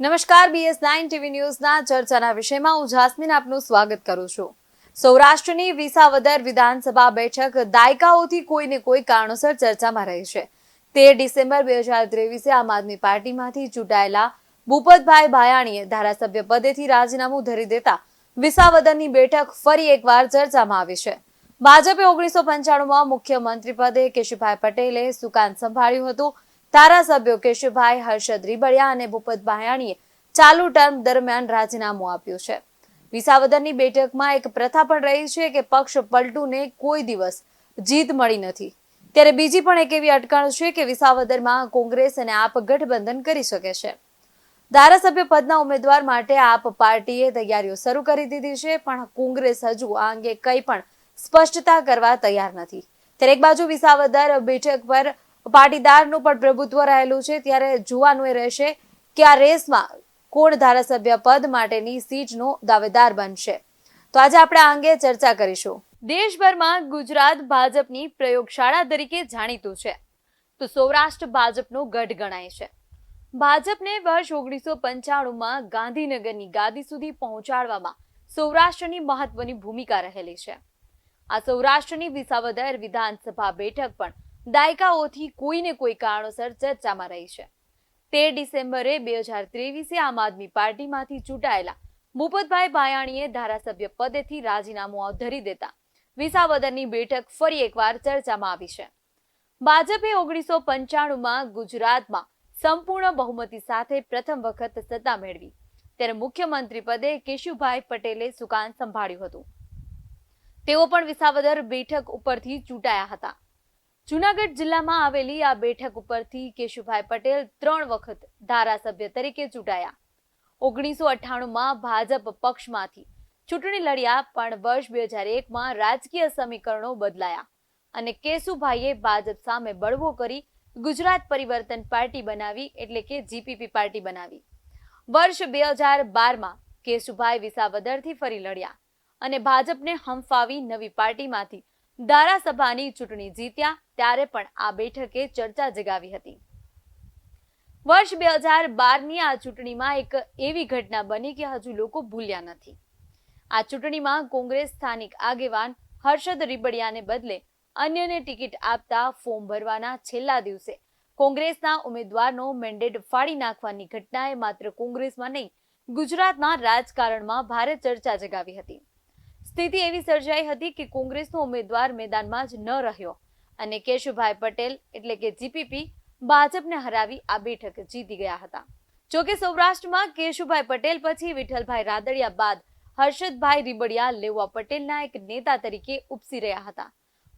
નમસ્કાર BS nine TV ન્યૂઝના ચર્ચાના વિષયમાં હું જાસ્મીન આપનું સ્વાગત કરું છું. સૌરાષ્ટ્રની વિસાવદર વિધાનસભા બેઠક દાયકાઓથી કોઈને કોઈ કારણોસર ચર્ચામાં રહી છે. તેર ડિસેમ્બર બે હજાર ત્રેવીસે આમ આદમી પાર્ટીમાંથી ચૂંટાયેલા ભૂપતભાઈ ભાયાણીએ ધારાસભ્ય પદેથી રાજીનામું ધરી દેતા વિસાવદરની બેઠક ફરી એકવાર ચર્ચામાં આવી છે. ભાજપે ઓગણીસો પંચાણુંમાં મુખ્યમંત્રી પદે કેશુભાઈ પટેલે સુકાન સંભાળ્યું હતું. ધારાસભ્યો કેશુભાઈ હર્ષદ રીબડિયા અને ભૂપત ભાયાણીએ ચાલુ ટર્મ દરમિયાન રાજીનામું આપ્યું છે. વિસાવદરની બેઠકમાં એક પ્રથા પણ રહી છે કે પક્ષ પલટુને કોઈ દિવસ જીત મળી નથી. ત્યારે બીજી પણ એક એવી અટકણ છે કે વિસાવદરમાં કોંગ્રેસ અને આપ ગઠબંધન કરી શકે છે. ધારાસભ્ય પદના ઉમેદવાર માટે આપ પાર્ટીએ તૈયારીઓ શરૂ કરી દીધી છે, પણ કોંગ્રેસ હજુ આ અંગે કંઈ પણ સ્પષ્ટતા કરવા તૈયાર નથી. ત્યારે એક બાજુ વિસાવદર બેઠક પર પાટીદારનું પણ પ્રભુત્વ રહેલું છે. ત્યારે જોવાનું એ રહેશે કે આ રેસમાં કોણ ધારાસભ્ય પદ માટેની સીટનો દાવેદાર બનશે. તો આજે આપણે આ અંગે ચર્ચા કરીશું. દેશભરમાં ગુજરાત ભાજપની પ્રયોગશાળા તરીકે જાણીતું છે. તો સૌરાષ્ટ્ર ભાજપનો ગઢ ગણાય છે. ભાજપને વર્ષ ઓગણીસો પંચાણુંમાં ગાંધીનગરની ગાદી સુધી પહોંચાડવામાં સૌરાષ્ટ્રની મહત્વની ભૂમિકા રહેલી છે. આ સૌરાષ્ટ્રની વિસાવદર વિધાનસભા બેઠક પણ દાયકાઓથી કોઈને કોઈ કારણોસર ચર્ચામાં રહી છે. તેર ડિસેમ્બરે બે હજાર ત્રેવીસે આમ આદમી પાર્ટીમાંથી ચૂંટાયેલા ભૂપતભાઈ ભાયાણીએ ધારાસભ્ય પદેથી રાજીનામું ધરી દેતા વિસાવદરની બેઠક ફરી એકવાર ચર્ચામાં આવી છે. ભાજપે ઓગણીસો પંચાણુંમાં ગુજરાતમાં સંપૂર્ણ બહુમતી સાથે પ્રથમ વખત સત્તા મેળવી. ત્યારે મુખ્યમંત્રી પદે કેશુભાઈ પટેલે સુકાન સંભાળ્યું હતું. તેઓ પણ વિસાવદર બેઠક ઉપરથી ચૂંટાયા હતા. જુનાગઢ જિલ્લામાં આવેલી આ બેઠક ઉપરથી કેશુભાઈ પટેલ ત્રણ વખત ધારાસભ્ય તરીકે ચૂંટાયા. ઓગણીસો અઠ્ઠાણુંમાં ભાજપ પક્ષમાંથી ચૂંટણી લડ્યા, પણ વર્ષ બે હજાર એકમાં રાજકીય સમીકરણો બદલાયા અને કેશુભાઈએ ભાજપ સામે બળવો કરી ગુજરાત પરિવર્તન પાર્ટી બનાવી, એટલે કે જીપીપી પાર્ટી બનાવી. વર્ષ બે હજાર બારમાં કેશુભાઈ વિસાવદરથી ફરી લડ્યા અને ભાજપને હંફાવી નવી પાર્ટીમાંથી ધારાસભાની ચૂંટણી જીત્યા ત્યારે પણ આ બેઠકે ચર્ચા જગાવી હતી. વર્ષ બે હજાર બારની આ ચૂંટણીમાં એક એવી ઘટના બની કે હજુ લોકો ભૂલ્યા નથી. આ ચૂંટણીમાં કોંગ્રેસ સ્થાનિક આગેવાન હર્ષદ રીબડિયાને બદલે અન્યને ટિકિટ આપતા ફોર્મ ભરવાના છેલ્લા દિવસે કોંગ્રેસના ઉમેદવારનો મેન્ડેટ ફાડી નાખવાની ઘટનાએ માત્ર કોંગ્રેસમાં નહીં, ગુજરાતના રાજકારણમાં ભારે ચર્ચા જગાવી હતી. સ્થિતિ એવી સર્જાઈ હતી કે કોંગ્રેસનો ઉમેદવાર મેદાનમાં જ ન રહ્યો. અને કેશુભાઈ પટેલ એટલે કે જીપીપી ભાજપને હરાવી આ બેઠક જીતી ગયા હતા. જોકે સૌરાષ્ટ્રમાં કેશુભાઈ પટેલ પછી વિઠ્ઠલભાઈ રાદડિયા બાદ હર્ષદભાઈ રીબડિયા, લેવા પટેલના એક નેતા તરીકે ઉપસી રહ્યા હતા.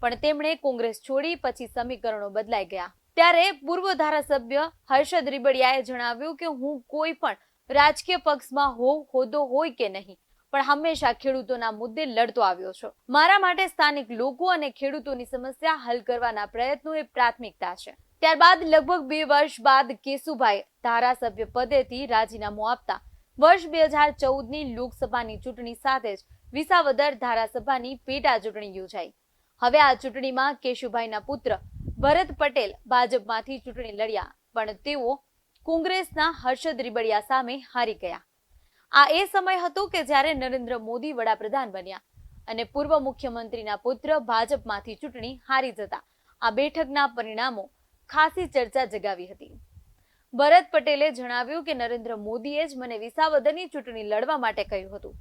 પણ તેમણે કોંગ્રેસ છોડી પછી સમીકરણો બદલાઈ ગયા. ત્યારે પૂર્વ ધારાસભ્ય હર્ષદ રીબડિયાએ જણાવ્યું કે હું કોઈ પણ રાજકીય પક્ષમાં હોઉં, હોદ્દો હોય કે નહીં પણ હંમેશા ખેડૂતોના મુદ્દે લડતો આવ્યો છો. મારા માટે સ્થાનિક લોકો અને ખેડૂતોની સમસ્યા હલ કરવાના પ્રયત્નો એ પ્રાથમિકતા છે. ત્યારબાદ લગભગ બે વર્ષ બાદ કેશુભાઈ ધારાસભ્ય પદેથી રાજીનામું આપતા વર્ષ બે હજાર ચૌદની લોકસભાની ચૂંટણી સાથે જ વિસાવદર ધારાસભાની પેટા ચૂંટણી યોજાઈ. હવે આ ચૂંટણીમાં કેશુભાઈના પુત્ર ભરત પટેલ ભાજપમાંથી ચૂંટણી લડ્યા, પણ તેઓ કોંગ્રેસના હર્ષદ રીબડિયા સામે હારી ગયા. આ એ સમય હતો કે જ્યારે નરેન્દ્ર મોદી વડાપ્રધાન બન્યા અને પૂર્વ મુખ્યમંત્રીના પુત્ર ભાજપમાંથી ચૂંટણી હારી જતા આ બેઠકના પરિણામો ખાસી ચર્ચા જગાવી હતી. ભરત પટેલે જણાવ્યું કે નરેન્દ્ર મોદીએ જ મને વિસાવદરની ચૂંટણી લડવા માટે કહ્યું હતું.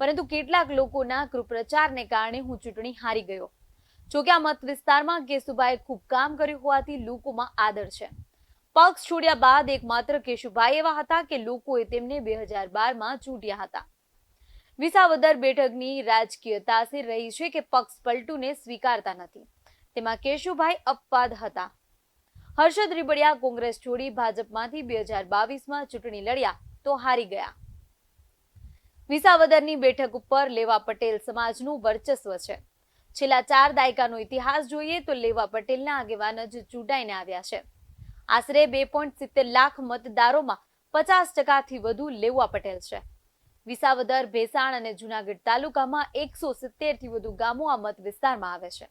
પરંતુ કેટલાક લોકોના કૃપ્રચારને કારણે હું ચૂંટણી હારી ગયો. જોકે આ મત વિસ્તારમાં કેશુભાઈએ ખૂબ કામ કર્યું હોવાથી લોકોમાં આદર છે. પક્ષ છોડ્યા બાદ એકમાત્ર કેશુભાઈ એવા હતા કે લોકોએ તેમને બે હજાર બારમાં ચૂંટ્યા હતા. વિસાવદર બેઠકની રાજકીય તાસીર રહી છે કે પક્ષ પલટુને સ્વીકારતા નથી. તેમાં કેશુભાઈ અપવાદ હતા. હર્ષદ રીબડિયા કોંગ્રેસ છોડી ભાજપમાંથી બે હજાર બાવીસમાં ચૂંટણી લડ્યા તો હારી ગયા. વિસાવદરની બેઠક ઉપર લેવા પટેલ સમાજનું વર્ચસ્વ છે. છેલ્લા ચાર દાયકાનો ઇતિહાસ જોઈએ તો લેવા પટેલના આગેવાન જ ચૂંટાઈને આવ્યા છે. આશરે બે પોઈન્ટ સિત્તેર લાખ મતદારોમાં પચાસ ટકાથી વધુ લેવા પટેલ છે. વિસાવદર, ભેસાણ અને જુનાગઢ તાલુકામાં એકસો સિત્તેરથી વધુ ગામો આ મત વિસ્તારમાં આવે છે.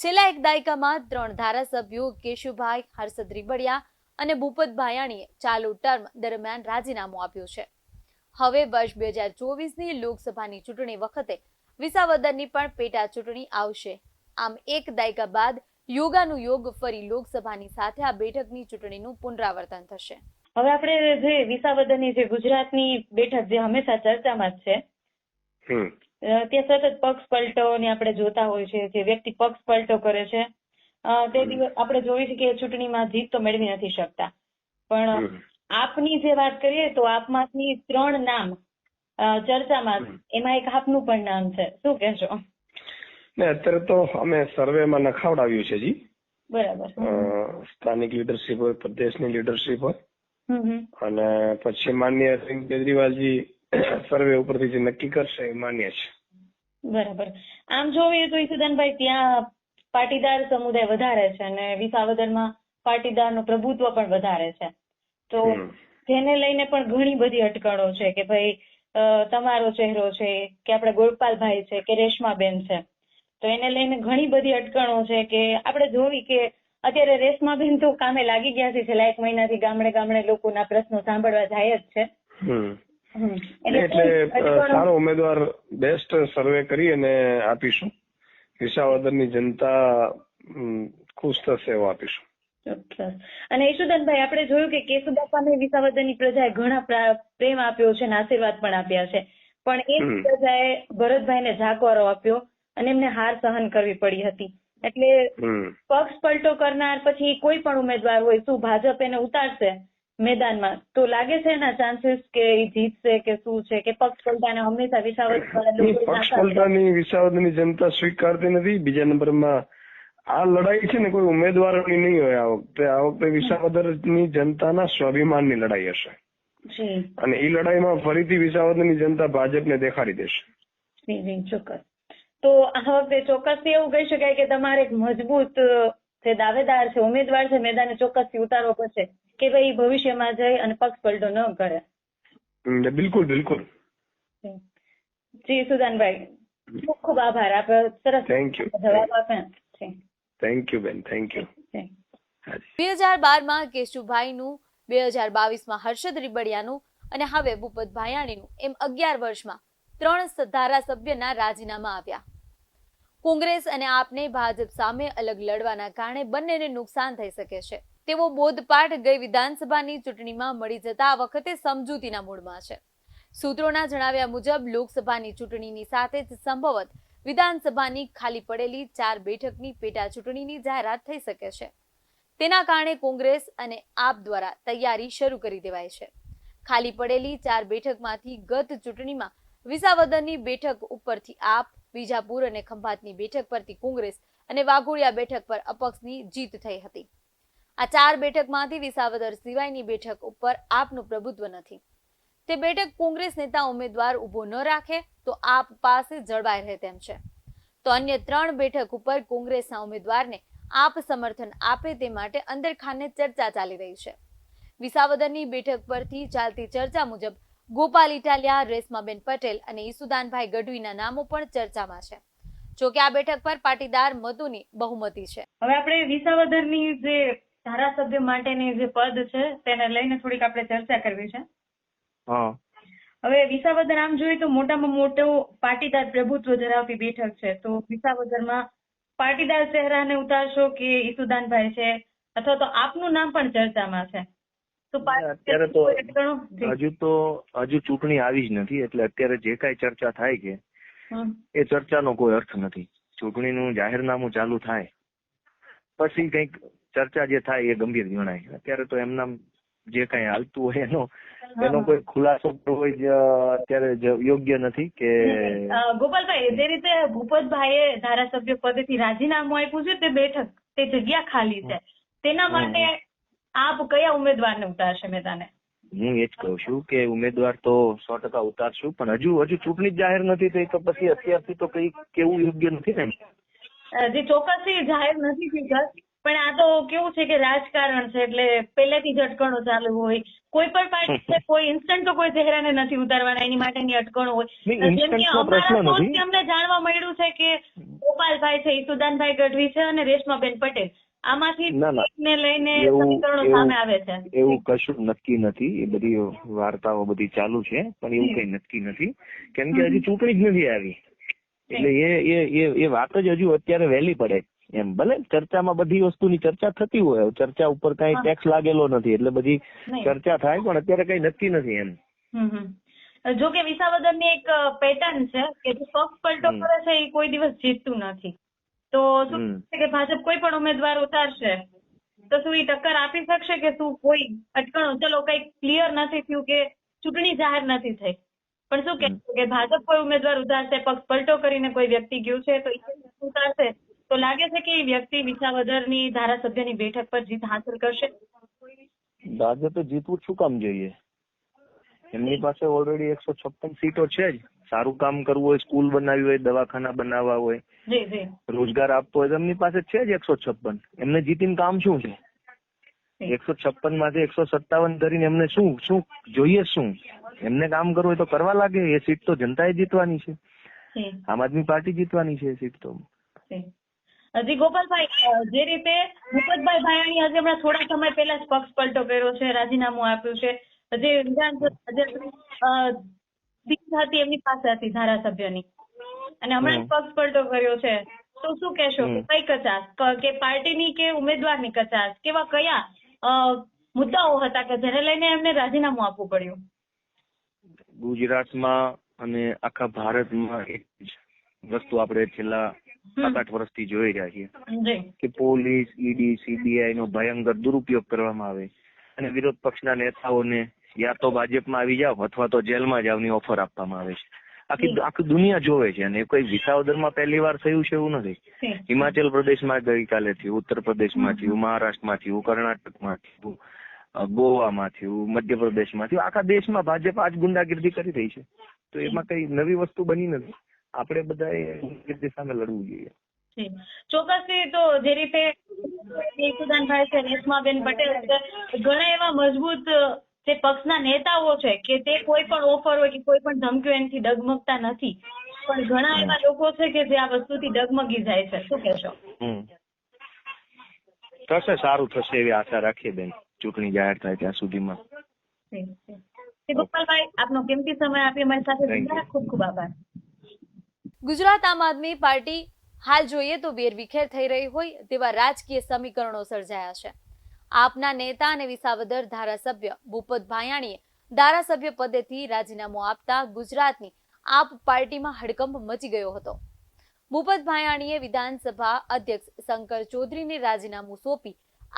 છેલ્લા એક દાયકામાં ત્રણ ધારાસભ્યો કેશુભાઈ હર્ષદ રીબડિયા અને ભૂપત ભાયાણીએ ચાલુ ટર્મ દરમિયાન રાજીનામું આપ્યું છે. હવે વર્ષ બે હજાર ચોવીસની લોકસભાની ચૂંટણી વખતે વિસાવદરની પણ પેટા ચૂંટણી આવશે. આમ એક દાયકા બાદ યોગાનું યોગ ફરી લોકસભાની સાથે આ બેઠકની ચૂંટણીનું પુનરાવર્તન થશે. હવે આપણે જે વિસાવદરની જે ગુજરાતની બેઠક જે હંમેશા ચર્ચામાં જ છે ત્યાં સતત પક્ષ પલટો ને આપણે જોતા હોય છે જે વ્યક્તિ પક્ષ પલટો કરે છે તે દિવસ આપણે જોઈએ છે કે ચૂંટણીમાં જીત તો મેળવી નથી શકતા. પણ આપની જે વાત કરીએ તો આપમાંથી ત્રણ નામ ચર્ચામાં એમાં એક આપનું પણ નામ છે. શું કહેશો? ને અત્યારે તો અમે સર્વેમાં નખાવડાવ્યું છે જી. બરાબર. સ્થાનિક લીડરશીપ હોય પ્રદેશની લીડરશીપ હોય. અને પછી માન્ય અરવિંદ કેજરીવાલજી સર્વે ઉપરથી જે નક્કી કરશે એ માન્ય છે. બરાબર. આમ જોઈએ તો ઈસુદાનભાઈ ત્યાં પાટીદાર સમુદાય વધારે છે અને વિસાવદરમાં પાટીદારનું પ્રભુત્વ પણ વધારે છે. તો તેને લઈને પણ ઘણી બધી અટકળો છે કે ભાઈ તમારો ચહેરો છે કે આપણે ગોપાલભાઈ છે કે રેશમાબેન છે. તો એને લઈને ઘણી બધી અટકણો છે કે આપણે જોવી કે અત્યારે રેશમાબેન તો કામે લાગી ગયા છે છેલ્લા એક મહિનાથી ગામડે ગામડે લોકોના પ્રશ્નો સાંભળવા જાય જ છે. એટલે સારો ઉમેદવાર બેસ્ટ સર્વે કરી અને આપીશું. વિસાવદરની જનતા ખુશ થશે એવો આપીશું. અને ઈશુદાનભાઈ આપણે જોયું કે કેશુબાપાને વિસાવદરની પ્રજાએ ઘણા પ્રેમ આપ્યો છે અને આશીર્વાદ પણ આપ્યા છે. પણ એ. પ્રજાએ ભરતભાઈને ઝાકવારો આપ્યો. અને એમને હાર સહન કરવી પડી હતી. એટલે પક્ષ પલટો કરનાર પછી કોઈ પણ ઉમેદવાર હોય શું ભાજપ એને ઉતારશે મેદાનમાં? તો લાગે છે એના ચાન્સીસ કે એ જીતશે કે શું છે કે પક્ષ પલટાને હંમેશા વિસાવદ પક્ષ પલટાની વિસાવદની જનતા સ્વીકારતી નથી. બીજા નંબરમાં આ લડાઈ છે ને કોઈ ઉમેદવારોની નહીં હોય આ વખતે. આ વખતે વિસાવદરની જનતાના સ્વાભિમાનની લડાઈ હશે. અને એ લડાઈમાં ફરીથી વિસાવદરની જનતા ભાજપને દેખાડી દેશે. ચોક્કસ. તો આ વખતે ચોક્કસથી એવું કહી શકાય કે તમારે એક મજબૂત જે દાવેદાર છે ઉમેદવાર છે મેદાને ચોક્કસથી ઉતારવો પડશે કે ભાઈ ભવિષ્યમાં જઈ અને પક્ષ પલટો ન કરે. બિલકુલ બિલકુલ. જી. જી સુદાનભાઈ ખૂબ ખૂબ આભાર. આપ સરસ થેન્ક યુ જવાબ આપ્યા. થેન્ક યુ બેન થેન્ક યુ બે હજાર બારમાં કેશુભાઈનું બે હજાર બાવીસમાં હર્ષદ રીબડિયાનું અને હવે ભૂપત ભાયાણીનું એમ અગિયાર વર્ષમાં ત્રણ ધારાસભ્યના રાજીનામા આવ્યા. કોંગ્રેસ અને આપને ભાજપ સામે અલગ લડવાના કારણે બંનેને નુકસાન થઈ શકે છે. તેવો બોધપાઠ ગઈ વિધાનસભાની ચૂંટણીમાં મળી જતા આ વખતે સમજૂતીના મૂળમાં છે. સૂત્રોના જણાવ્યા મુજબ, લોકસભાની ચૂંટણીની સાથે જ સંભવત વિધાનસભાની ખાલી પડેલી ચાર બેઠકની પેટા ચૂંટણીની જાહેરાત થઈ શકે છે. તેના કારણે કોંગ્રેસ અને આપ દ્વારા તૈયારી શરૂ કરી દેવાય છે. ખાલી પડેલી ચાર બેઠકમાંથી ગત ચૂંટણીમાં વિસાવદરની બેઠક ઉપરથી આપ વિજાપુર અને ખંભાતની બેઠક પરથી કોંગ્રેસ અને વાઘોડિયા બેઠક પર અપક્ષની જીત થઈ હતી. આ ચાર બેઠકમાંથી વિસાવદર સિવાયની બેઠક ઉપર આપનું પ્રભુત્વ નથી. તે બેઠક કોંગ્રેસ નેતા ઉમેદવાર ઊભો ન રાખે તો આપ પાસે જળવાઈ રહે તેમ છે. તો અન્ય ત્રણ બેઠક ઉપર કોંગ્રેસના ઉમેદવારને આપ સમર્થન આપે તે માટે અંદરખાને ચર્ચા ચાલી રહી છે. વિસાવદરની બેઠક પરથી ચાલતી ચર્ચા મુજબ ગોપાલ ઇટાલિયા રેશમાબેન પટેલ અને ઈસુદાનભાઈ ગઢવીના નામો પણ ચર્ચામાં છે. જો કે આ બેઠક પર પાટીદાર મધુની બહુમતી છે. હવે આપણે વિસાવદરની જે ધારાસભ્ય માટેની જે પદ છે તેને લઈને થોડીક આપણે ચર્ચા કરવી છે. હવે વિસાવદર આમ જોઈએ તો મોટામાં મોટો પાટીદાર પ્રભુત્વ ધરાવતી બેઠક છે. તો વિસાવદરમાં પાટીદાર ચહેરાને ઉતારશો કે ઈસુદાનભાઈ છે? અથવા તો આપનું નામ પણ ચર્ચામાં છે? અત્યારે તો હજુ તો હજુ ચૂંટણી આવી જ નથી એટલે અત્યારે જે કાંઈ ચર્ચા થાય છે એ ચર્ચાનો કોઈ અર્થ નથી. ચૂંટણીનું જાહેરનામું ચાલુ થાય પછી કંઈક ચર્ચા જે થાય એ ગંભીર ગણાય અત્યારે તો એમના જે કઈ હાલતું હોય એનો એનો કોઈ ખુલાસો કરવો અત્યારે યોગ્ય નથી કે ગોપાલભાઈ જે રીતે ભૂપતભાઈએ ધારાસભ્ય પદેથી રાજીનામું આપ્યું છે તે બેઠક તે જગ્યા ખાલી છે. તેના માટે આપ કયા ઉમેદવારને ઉતારશે મેદાને? હું એ જ કહું છું કે ઉમેદવાર તો સો ટકા ઉતારશું પણ હજુ હજુ ચૂંટણી જાહેર નથી થઈ તો પછી અત્યારથી તો કઈ કેવું યોગ્ય નથી ને જે ચોક્કસથી જાહેર નથી થઈ પણ આ તો કેવું છે કે રાજકારણ છે એટલે પહેલેથી જ અટકણો ચાલુ હોય. કોઈ પણ પાર્ટી છે કોઈ ઇન્સ્ટન્ટ તો કોઈ ચહેરાને નથી ઉતારવાના એની માટેની અટકણો હોય. જેમ કે અમારા અમને જાણવા મળ્યું છે કે ગોપાલભાઈ છે ઈસુદાનભાઈ ગઢવી છે અને રેશમાબેન પટેલ. આમાંથી ના, લઈને સમીકરણો સામે આવે છે. એવું કશું નક્કી નથી. એ બધી વાર્તાઓ બધી ચાલુ છે પણ એવું કઈ નક્કી નથી. કેમ કે હજી ચૂંટણી જ નથી આવી. એટલે એ એ એ વાત જ હજુ અત્યારે વહેલી પડે. એમ ભલે ચર્ચામાં બધી વસ્તુની ચર્ચા થતી હોય ચર્ચા ઉપર કઈ ટેક્સ લાગેલો નથી એટલે બધી ચર્ચા થાય પણ અત્યારે કઈ નક્કી નથી એમ. જો કે વિસાવદરની એક પેટર્ન છે કે જે પક્ષ પલટો. કરે છે એ કોઈ દિવસ જીતતું નથી. તો શું છે કે ભાજપ કોઈ પણ ઉમેદવાર ઉતારશે? તો શું એ ટક્કર આપી શકશે કે શું કોઈ અટકણો? ચલો કઈ ક્લિયર નથી થયું કે ચૂંટણી જાહેર નથી થઈ. પણ શું કે કે ભાજપ કોઈ ઉમેદવાર ઉતારશે પક્ષ પલટો કરીને કોઈ વ્યક્તિ ગયું છે તો એ ઉતારશે. તો લાગે છે કે એ વ્યક્તિ વિસાવદરની ધારાસભ્યની બેઠક પર જીત હાંસલ કરશે? ભાજપે જીતવું શું કામ જોઈએ? એમની પાસે ઓલરેડી એકસો છપ્પન સીટો છે જ. સારું કામ કરવું હોય સ્કૂલ બનાવી હોય દવાખાના બનાવવા હોય રોજગાર આપવો હોય તો એમની પાસે છે જ એકસો છપ્પન. એમને જીતીને કામ શું છે? એકસો છપ્પનમાંથી એકસો સત્તાવન કરીને એમને શું શું જોઈએ શું? એમને કામ કરવું હોય તો કરવા લાગે એ સીટ તો જનતાએ જીતવાની છે. આમ આદમી પાર્ટી જીતવાની છે એ સીટ તો. હજી ગોપાલભાઈ જે રીતે ભૂપતભાઈ ભાયાણી આજે હમણાં થોડા સમય પહેલા જ પક્ષ પલટો કર્યો છે રાજીનામું આપ્યું છે. હજી વિધાનસભા સીટ હતી એમની પાસે હતી ધારાસભ્યની. અને હમણાં જ પક્ષ પલટો કર્યો છે. તો શું કહેશો કઈ કચાશ? કે પાર્ટીની કે ઉમેદવારની કચાશ? કેવા કયા મુદ્દાઓ હતા કે જેને લઈને એમને રાજીનામું આપવું પડ્યું? ગુજરાતમાં અને આખા ભારતમાં એક જ વસ્તુ આપણે છેલ્લા સાત આઠ વર્ષથી જોઈ રહ્યા છીએ કે પોલીસ ઈડી સીબીઆઈ નો ભયંકર દુરુપયોગ કરવામાં આવે. અને વિરોધ પક્ષના નેતાઓને યા તો ભાજપમાં આવી જાવ અથવા તો જેલમાં જાવની ઓફર આપવામાં આવે છે. આખી આખી દુનિયા જોવે છે અને કોઈ વિસાવદરમાં પહેલી વાર થયું છે એવું નથી. હિમાચલ પ્રદેશમાં ગઈકાલે થયું ઉત્તર પ્રદેશમાં થયું મહારાષ્ટ્રમાં થયું કર્ણાટકમાં થયું ગોવામાં થયું મધ્યપ્રદેશમાં થયું. આખા દેશમાં ભાજપ આજ ગુંડાગીર્દી કરી રહી છે. તો એમાં કઈ નવી વસ્તુ બની નથી. આપણે બધાએ ગુંડાગીર્દી સામે લડવું જોઈએ. જી. ચોક્કસથી તો જે રીતે ઈસુદાનભાઈ છે રેશમાબેન પટેલ છે ઘણા એવા મજબૂત જે પક્ષના નેતાઓ છે કે તે કોઈ પણ ઓફર હોય કે કોઈ પણ ધમકીઓ એનાથી ડગમગતા નથી. પણ ઘણા એવા લોકો છે કે જે આ વસ્તુથી ડગમગી જાય છે. શું કહેશો? થશે સારું થશે એવી આશા રાખીએ બેન. ચૂંટણી જાહેર થાય ત્યાં સુધીમાં. ગોપાલભાઈ આપનો કિંમતી સમય આપી અમારી સાથે. ખૂબ ખૂબ આભાર. ગુજરાત આમ આદમી પાર્ટી હાલ જોઈએ તો વેરવિખેર થઈ રહી હોય તેવા રાજકીય સમીકરણો સર્જાયા છે. આપના નેતા અને વિસાવદર ધારાસભ્ય ભૂપત ભાયાણીએ ધારાસભ્ય પદેથી રાજીનામું આપતા ગુજરાતની આપ પાર્ટીમાં હડકંપ મચી ગયો હતો. ભૂપત ભાયાણીએ વિધાનસભા અધ્યક્ષ શંકર ચૌધરીને રાજીનામું સોંપી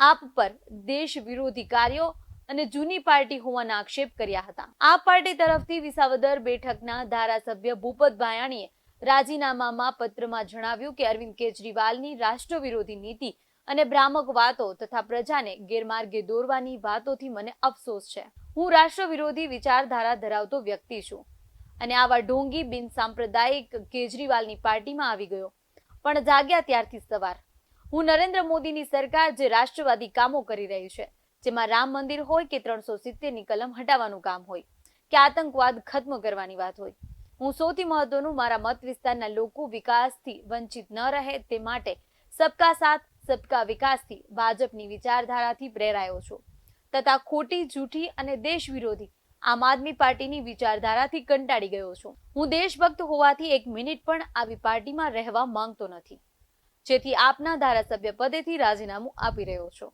આપ પર દેશ વિરોધી કાર્યો અને જૂની પાર્ટી હોવાના આક્ષેપ કર્યા હતા. આપ પાર્ટી તરફથી વિસાવદર બેઠકના ધારાસભ્ય ભૂપત ભાયાણીએ રાજીનામામાં પત્રમાં જણાવ્યું કે અરવિંદ કેજરીવાલની રાષ્ટ્ર વિરોધી નીતિ અને ભ્રામક વાતો તથા પ્રજાને ગેરમાર્ગે દોરવાની વાતોથી મને અફસોસ છે. હું રાષ્ટ્ર વિરોધી વિચારધારા ધરાવતો વ્યક્તિ છું અને આવા ઢોંગી બિન સાંપ્રદાયિક કેજરીવાલની પાર્ટીમાં આવી ગયો. પણ જાગ્યા ત્યારથી સવાર. હું નરેન્દ્ર મોદીની સરકાર જે રાષ્ટ્રવાદી કામો કરી રહી છે, જેમાં રામ મંદિર હોય કે ત્રણસો સિત્તેરની કલમ હટાવવાનું કામ હોય, કે આતંકવાદ ખત્મ કરવાની વાત હોય. હું સૌથી મહત્વનું મારા મત વિસ્તારના લોકો વિકાસથી વંચિત ન રહે તે માટે સબકા સાથ સબકા વિકાસથી ભાજપની વિચારધારાથી પ્રેરાયો છું. તથા ખોટી, જૂઠી અને દેશ વિરોધી આમ આદમી પાર્ટીની વિચારધારાથી કંટાળી ગયો છું. હું દેશભક્ત હોવાથી એક મિનિટ પણ આવી પાર્ટીમાં રહેવા માંગતો નથી. જેથી આપના ધારાસભ્ય પદેથી રાજીનામું આપી રહ્યો છું.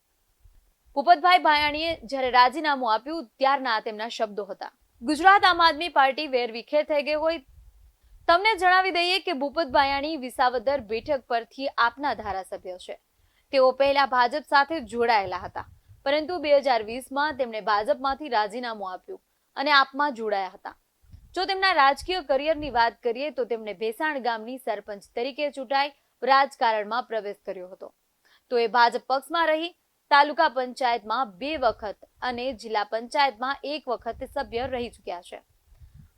ભૂપતભાઈ ભાયાણીએ જ્યારે રાજીનામું આપ્યું ત્યારના તેમના શબ્દો હતા. ગુજરાત આમ આદમી પાર્ટી વેરવિખેર થઈ ગઈ હોય. તમને જણાવી દઈએ કે ભૂપત ભાયાણી વિસાવદર બેઠક પરથી આપના ધારાસભ્ય છે. તેઓ પહેલા ભાજપ સાથે જોડાયેલા હતા. પરંતુ બે હજાર વીસમાં તેમણે ભાજપમાંથી રાજીનામું આપ્યું અને આપમાં જોડાયા હતા. જો તેમના રાજકીય કરિયરની વાત કરીએ તો તેમણે ભેસાણ ગામની સરપંચ તરીકે ચૂંટાઈ રાજકારણમાં પ્રવેશ કર્યો હતો. તો એ ભાજપ પક્ષમાં રહી, તાલુકા પંચાયતમાં બે વખત અને જિલ્લા પંચાયતમાં એક વખત સભ્ય રહી ચૂક્યા છે.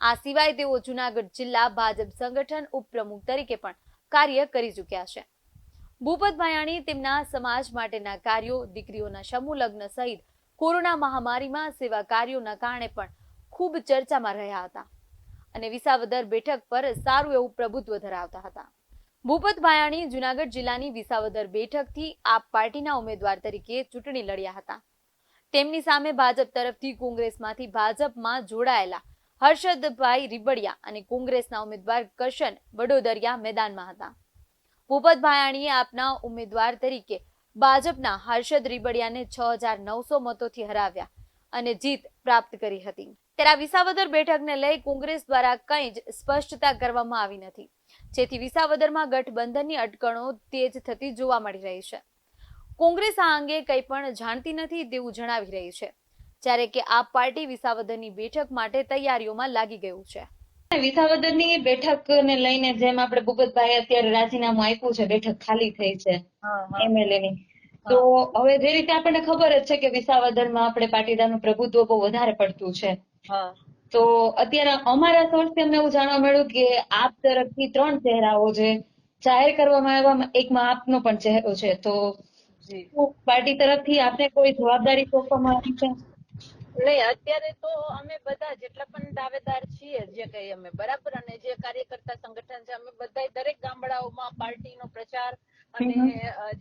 આ સિવાય તેઓ જુનાગઢ જિલ્લા ભાજપ સંગઠન ઉપપ્રમુખ તરીકે પણ કાર્ય કરી ચૂક્યા છે. ભૂપત ભાયાણી તેમના સમાજ માટેના કાર્યો, દીકરીઓના સમૂહ લગ્ન સહિત કોરોના મહામારીમાં સેવા કાર્યોના કારણે પણ ખૂબ ચર્ચામાં રહ્યા હતા અને વિસાવદર બેઠક પર સારું એવું પ્રભુત્વ ધરાવતા હતા. ભૂપત ભાયાણી જુનાગઢ જિલ્લાની વિસાવદર બેઠકથી આપ પાર્ટીના ઉમેદવાર તરીકે ચૂંટણી લડ્યા હતા. તેમની સામે ભાજપ તરફથી કોંગ્રેસમાંથી ભાજપમાં જોડાયેલા હર્ષદભાઈ રીબડિયા અને કોંગ્રેસના ઉમેદવાર કરશન વડોદરિયા મેદાનમાં હતા. ભૂપત ભાયાણીએ આપના ઉમેદવાર તરીકે ભાજપના હર્ષદ રીબડિયાને છ હજાર નવસો મતોથી હરાવ્યા અને જીત પ્રાપ્ત કરી હતી. ત્યારે વિસાવદર બેઠકને લઈ કોંગ્રેસ દ્વારા કંઈ જ સ્પષ્ટતા કરવામાં આવી નથી. જેથી વિસાવદરમાં ગઠબંધનની અટકણો તેજ થતી જોવા મળી રહી છે. કોંગ્રેસ આ અંગે કંઈ પણ જાણતી નથી તેવું જણાવી રહી છે. જ્યારે કે આ પાર્ટી વિસાવદરની બેઠક માટે તૈયારીઓમાં લાગી ગયું છે. વિસાવદરની બેઠકને લઈને જેમ આપણે ભૂપતભાઈ અત્યારે રાજીનામું આપ્યું છે બેઠક ખાલી થઈ છે એમએલએ ની તો હવે જે રીતે આપણને ખબર જ છે કે વિસાવદરમાં આપણે પાટીદારનું પ્રભુત્વ બહુ વધારે પડતું છે. તો અત્યારે અમારા સોર્સથી અમને એવું જાણવા મળ્યું કે આપ તરફથી ત્રણ ચહેરાઓ છે જાહેર કરવામાં આવ્યા એકમાં આપનો પણ ચહેરો છે. તો પાર્ટી તરફથી આપને કોઈ જવાબદારી સોંપવામાં આવી છે? નહીં અત્યારે તો અમે બધા જેટલા પણ દાવેદાર છીએ જે કઈ અમે બરાબર અને જે કાર્યકર્તા સંગઠન છે અમે બધા દરેક ગામડાઓમાં પાર્ટીનો પ્રચાર અને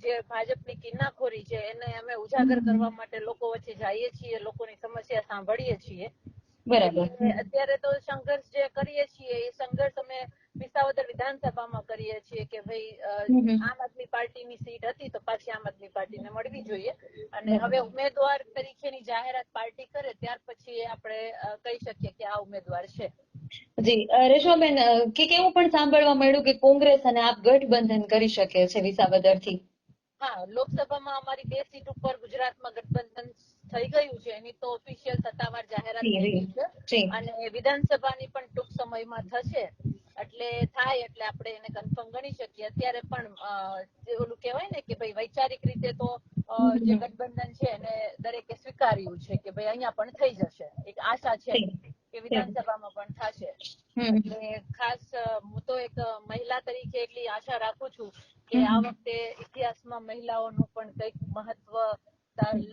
જે ભાજપની કિન્નાખોરી છે એને અમે ઉજાગર કરવા માટે લોકો વચ્ચે જઈએ છીએ લોકોની સમસ્યા સાંભળીએ છીએ. બરાબર. અત્યારે તો સંઘર્ષ જે કરીએ છીએ એ સંઘર્ષ અમે વિસાવદર વિધાનસભામાં કરીએ છીએ કે ભાઈ. આમ આદમી પાર્ટીની સીટ હતી તો પાછી આમ આદમી પાર્ટીને મળવી જોઈએ. અને હવે ઉમેદવાર તરીકેની જાહેરાત પાર્ટી કરે ત્યાર પછી આપણે કહી શકીએ કે આ ઉમેદવાર છે. જી રેશમાબેન કે એવું પણ સાંભળવા મળ્યું કે કોંગ્રેસ અને આપ ગઠબંધન કરી શકે છે વિસાવદરથી? હા લોકસભામાં અમારી બે સીટ ઉપર ગુજરાતમાં ગઠબંધન થઈ ગયું છે. એની તો ઓફિશિયલ સત્તાવાર જાહેરાત થઈ છે. અને વિધાનસભાની પણ ટૂંક સમયમાં થશે. એટલે થાય એટલે આપણે એને કન્ફર્મ ગણી શકીએ. અત્યારે પણ જે ઓલું કહેવાય ને કે ભાઈ વૈચારિક રીતે તો જે ગઠબંધન છે એને દરેકે સ્વીકાર્યું છે કે ભાઈ અહીંયા પણ થઈ જશે. એક આશા છે કે વિધાનસભામાં પણ થશે. એટલે ખાસ હું તો એક મહિલા તરીકે એટલી આશા રાખું છું કે આ વખતે ઇતિહાસમાં મહિલાઓનું પણ કંઈક મહત્વ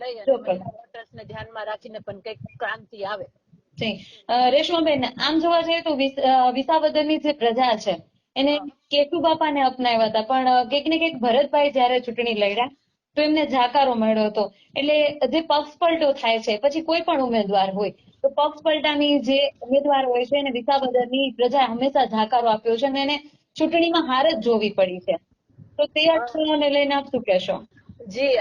લઈ અને. મહિલા વોટર્સને ધ્યાનમાં રાખીને પણ કંઈક ક્રાંતિ આવે. રેશમાબેન આમ જોવા જઈએ તો વિસ- વિસાવદરની જે પ્રજા છે એને કેતુ બાપાને અપનાવ્યા હતા. પણ કંઈક ને કંઈક ભરતભાઈ જયારે ચૂંટણી લડ્યા તો એમને જાકારો મળ્યો હતો. એટલે જે પક્ષપલટો થાય છે પછી કોઈ પણ ઉમેદવાર હોય તો પક્ષપલટાની જે ઉમેદવાર હોય છે એને વિસાવદરની પ્રજા હંમેશા જાકારો આપ્યો છે અને એને ચૂંટણીમાં હાર જ જોવી પડી છે. તો તે અક્ષરોને લઈને આપ શું કહેશો? જી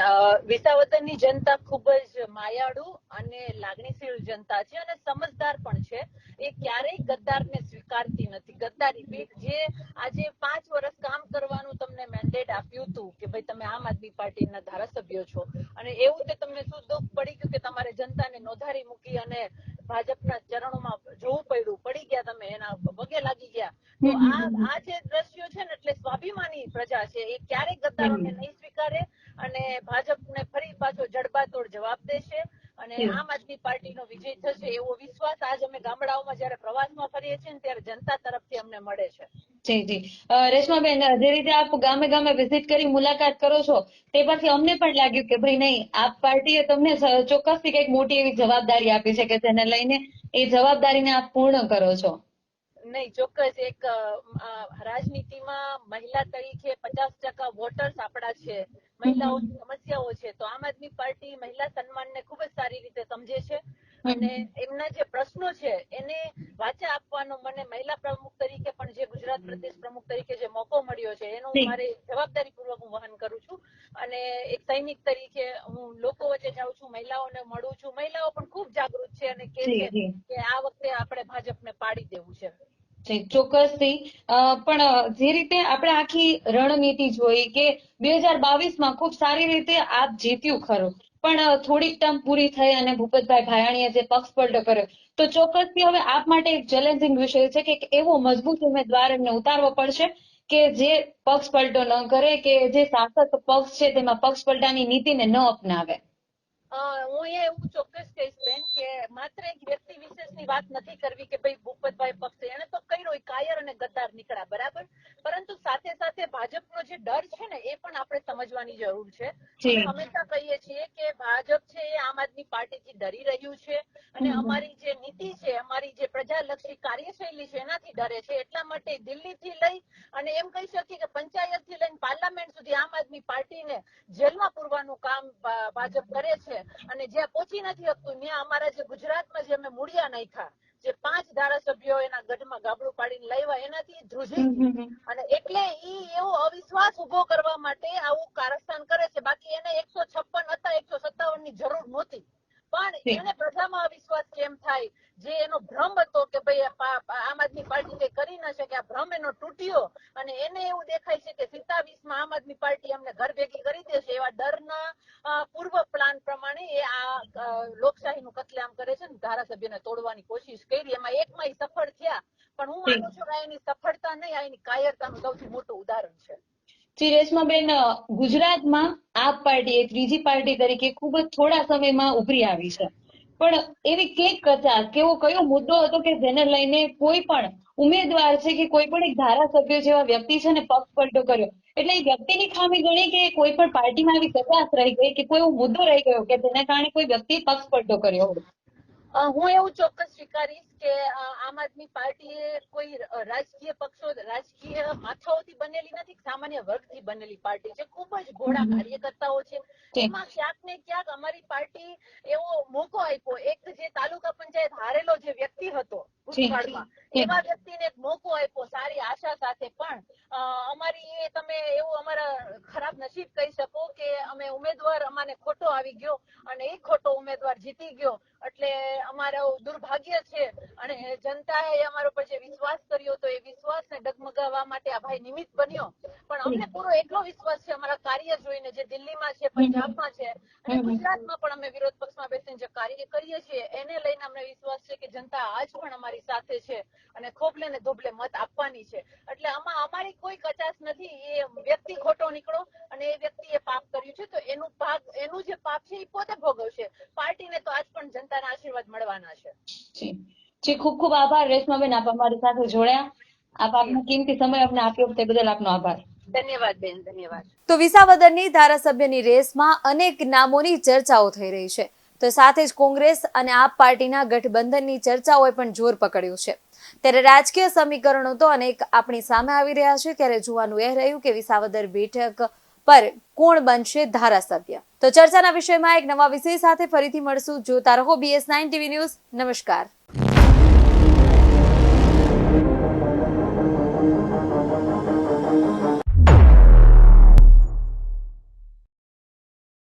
વિસાવદરની જનતા ખૂબ જ માયાળુ અને લાગણીશીલ જનતા છે અને સમજદાર પણ છે. એ ક્યારેય ગદ્દારને સ્વીકારતી નથી. ગદ્દારી જે આજે પાંચ વર્ષ કામ કરવાનું તમને મેન્ડેટ આપ્યું હતું કે ભાઈ તમે આમ આદમી પાર્ટીના ધારાસભ્યો છો. અને એવું તે તમને શું દુઃખ પડી ગયું કે તમારે જનતાને નોધારી મૂકી અને ભાજપના ચરણોમાં જોવું પડ્યું? પડી ગયા તમે એના પગે લાગી ગયા. તો આ આ જે દ્રશ્યો છે ને એટલે સ્વાભિમાની પ્રજા છે. એ ક્યારેય ગદ્દારોને નહીં સ્વીકારે અને ભાજપને ફરી પાછો જડબાતોડ જવાબ દેશે. અને આમ આદમી પાર્ટીનો વિજય થશે એવો વિશ્વાસ આજ અમે ગામડાઓમાં જયારે પ્રવાસમાં ફરીએ છીએ ને ત્યારે જનતા તરફથી અમને મળે છે. જી જી. રેશમાબેન જે રીતે આપ ગામે ગામે વિઝિટ કરી મુલાકાત કરો છો તે પરથી અમને પણ લાગ્યું કે ભાઈ નહીં આપ પાર્ટીએ તમને ચોક્કસથી કંઈક મોટી એવી જવાબદારી આપી છે કે જેને લઈને એ જવાબદારીને આપ પૂર્ણ કરો છો. નહીં ચોક્કસ એક રાજનીતિમાં મહિલા તરીકે પચાસ ટકા વોટર્સ આપણા છે. મહિલાઓની સમસ્યાઓ છે તો આમ આદમી પાર્ટી મહિલા સન્માનને ખૂબ જ સારી રીતે સમજે છે અને એમના જે પ્રશ્નો છે એને વાચા આપવાનો મને મહિલા પ્રમુખ તરીકે પણ જે ગુજરાત પ્રદેશ પ્રમુખ તરીકે જે મોકો મળ્યો છે એનું મારે મારે જવાબદારીપૂર્વક હું વહન કરું છું અને એક સૈનિક તરીકે હું લોકો વચ્ચે જાઉં છું મહિલાઓને મળું છું. મહિલાઓ પણ ખૂબ જાગૃત છે અને કે છે કે આ વખતે આપણે ભાજપને પાડી દેવું છે. ચોક્કસથી પણ જે રીતે આપણે આખી રણનીતિ જોઈ કે બે હજાર બાવીસમાં ખૂબ સારી રીતે આપ જીત્યું ખરું. પણ થોડીક ટર્મ પૂરી થઈ અને ભૂપતભાઈ ભાયાણીએ જે પક્ષ પલટો કર્યો. તો ચોક્કસથી હવે આપ માટે એક ચેલેન્જિંગ વિષય છે કે એવો મજબૂત ઉમેદવાર એમને ઉતારવો પડશે કે જે પક્ષ પલટો ન કરે, કે જે શાસક પક્ષ છે તેમાં પક્ષ પલટાની નીતિને ન અપનાવે. હું એ એવું ચોક્કસ કહીશ બેન કે માત્ર એક વ્યક્તિ વિશેષની વાત નથી કરવી કે ભાઈ ભૂપતભાઈ પક્ષ એને તો કર્યો કાયર અને ગદ્દાર નીકળ્યા બરાબર? પરંતુ સાથે સાથે ભાજપનો જે ડર છે ને એ પણ આપણે સમજવાની જરૂર છે. હંમેશા કહીએ છીએ કે ભાજપ છે એ આમ આદમી પાર્ટીથી ડરી રહ્યું છે અને અમારી જે નીતિ છે અમારી જે પ્રજાલક્ષી કાર્યશૈલી છે એનાથી ડરે છે. એટલા માટે દિલ્હીથી લઈ અને એમ કહી શકીએ કે પંચાયતથી લઈને પાર્લામેન્ટ સુધી આમ આદમી પાર્ટીને જેલમાં પૂરવાનું કામ ભાજપ કરે છે. અને જ્યાં પહોંચી નથી શકતું ત્યાં અમારા જે ગુજરાતમાં જે અમે મૂળિયા નાખ્યા જે પાંચ ધારાસભ્યો એના ગઢમાં ગાબડું પાડીને લાવ્યા એનાથી ધ્રુજી. અને એટલે ઈ એવો અવિશ્વાસ ઊભો કરવા માટે આવું કારસ્તાન કરે છે. બાકી એને એકસો છપ્પન હતા એકસો સત્તાવનની જરૂર નહોતી. પણ એને પ્રજામાં અવિશ્વાસ કેમ થાય? જે એનો ભ્રમ હતો કે ભાઈ આમ આદમી પાર્ટી કઈ કરી ન શકે આ ભ્રમ એનો તૂટ્યો અને એને એવું દેખાય છે કે સિત્તાવીસમાં આમ આદમી પાર્ટી અમને ઘર ભેગી કરી દેશે એવા ડરના પૂર્વ પ્લાન પ્રમાણે એ આ લોકશાહી લોકશાહીનું કતલેઆમ કરે છે ને ધારાસભ્યને તોડવાની કોશિશ કરી. એમાં એકમાં સફળ થયા. પણ હું માનું છું કે આ એની સફળતા નહીં આ એની કાયરતાનું સૌથી મોટું ઉદાહરણ છે. શ્રી રેશમાબેન ગુજરાતમાં આપ પાર્ટી એ ત્રીજી પાર્ટી તરીકે ખૂબ જ થોડા સમયમાં ઉભરી આવી છે. પણ એવી કંઈક કથા કે એવો કયો મુદ્દો હતો કે જેને લઈને કોઈ પણ ઉમેદવાર છે કે કોઈ પણ એક ધારાસભ્ય જેવા વ્યક્તિ છે ને પક્ષ પલટો કર્યો. એટલે એ વ્યક્તિની ખામી ગણી કે કોઈ પણ પાર્ટીમાં આવી કચાશ રહી ગઈ કે કોઈ એવો મુદ્દો રહી ગયો કે જેના કારણે કોઈ વ્યક્તિ પક્ષ પલટો કર્યો હોય. હું એવું ચોક્કસ સ્વીકારીશ કે આમ આદમી પાર્ટી એ કોઈ રાજકીય પક્ષો રાજકીય માથાઓથી બનેલી નથી સામાન્ય વર્ગથી બનેલી પાર્ટી છે. ખૂબ જ ભોળા કાર્યકર્તાઓ છે. એમાં ક્યાંક ને ક્યાંક અમારી પાર્ટી એવો મોકો આપ્યો. એક જે તાલુકા પંચાયત હારેલો જે વ્યક્તિ હતો ભૂતકાળમાં એવા વ્યક્તિને એક મોકો આપ્યો સારી આશા સાથે. પણ અમારી એ તમે એવું અમારા ખરાબ નસીબ કહી શકો કે અમે ઉમેદવાર અમાને ખોટો આવી ગયો અને એ ખોટો ઉમેદવાર જીતી ગયો. એટલે અમારો દુર્ભાગ્ય છે અને જનતાએ અમારા પર જે વિશ્વાસ કર્યો તો એ વિશ્વાસને ડગમગાવવા માટે આ ભાઈ નિમિત્ત બન્યો. પણ અમને પૂરો એટલો વિશ્વાસ છે અમારા કાર્ય જોઈને જે દિલ્હીમાં છે પંજાબમાં છે અને ગુજરાતમાં પણ અમે વિરોધ પક્ષમાં બેસીને જે કાર્ય કરીએ છીએ એને લઈને અમને વિશ્વાસ છે કે જનતા આજ પણ અમારી સાથે છે અને ખોબલે ને ધોબલે મત આપવાની છે. એટલે આમાં અમારી કોઈ કચાશ નથી એ વ્યક્તિ ખોટો નીકળો અને એ વ્યક્તિએ પાપ કર્યું છે તો એનું પાપ એનું જે પાપ છે એ પોતે ભોગવશે. પાર્ટીને તો આજ પણ જનતાના આશીર્વાદ મળવાના છે. જી. જી ખૂબ ખૂબ આભાર. રેશમાબેન આપ અમારી સાથે જોડાયા. આપ આપનો કિંમતી સમય અમને આપ્યો તે બદલ આપનો આભાર. ધન્યવાદ બેન ધન્યવાદ. તો વિસાવદરની ધારાસભ્યની રેસમાં અનેક નામોની ચર્ચાઓ થઈ રહી છે. તો સાથે જ કોંગ્રેસ અને આપ પાર્ટીના ગઠબંધનની ચર્ચાઓએ પણ જોર પકડ્યું છે. ત્યારે રાજકીય સમીકરણો તો અનેક આપણી સામે આવી રહ્યા છે. ત્યારે જોવાનું એ રહ્યું કે વિસાવદર બેઠક પર કોણ બનશે ધારાસભ્ય? તો ચર્ચાના વિષયમાં એક નવા વિષય સાથે ફરીથી મળશું. જોતા રહો બીએસ નાઇન ટીવી ન્યૂઝ નમસ્કાર.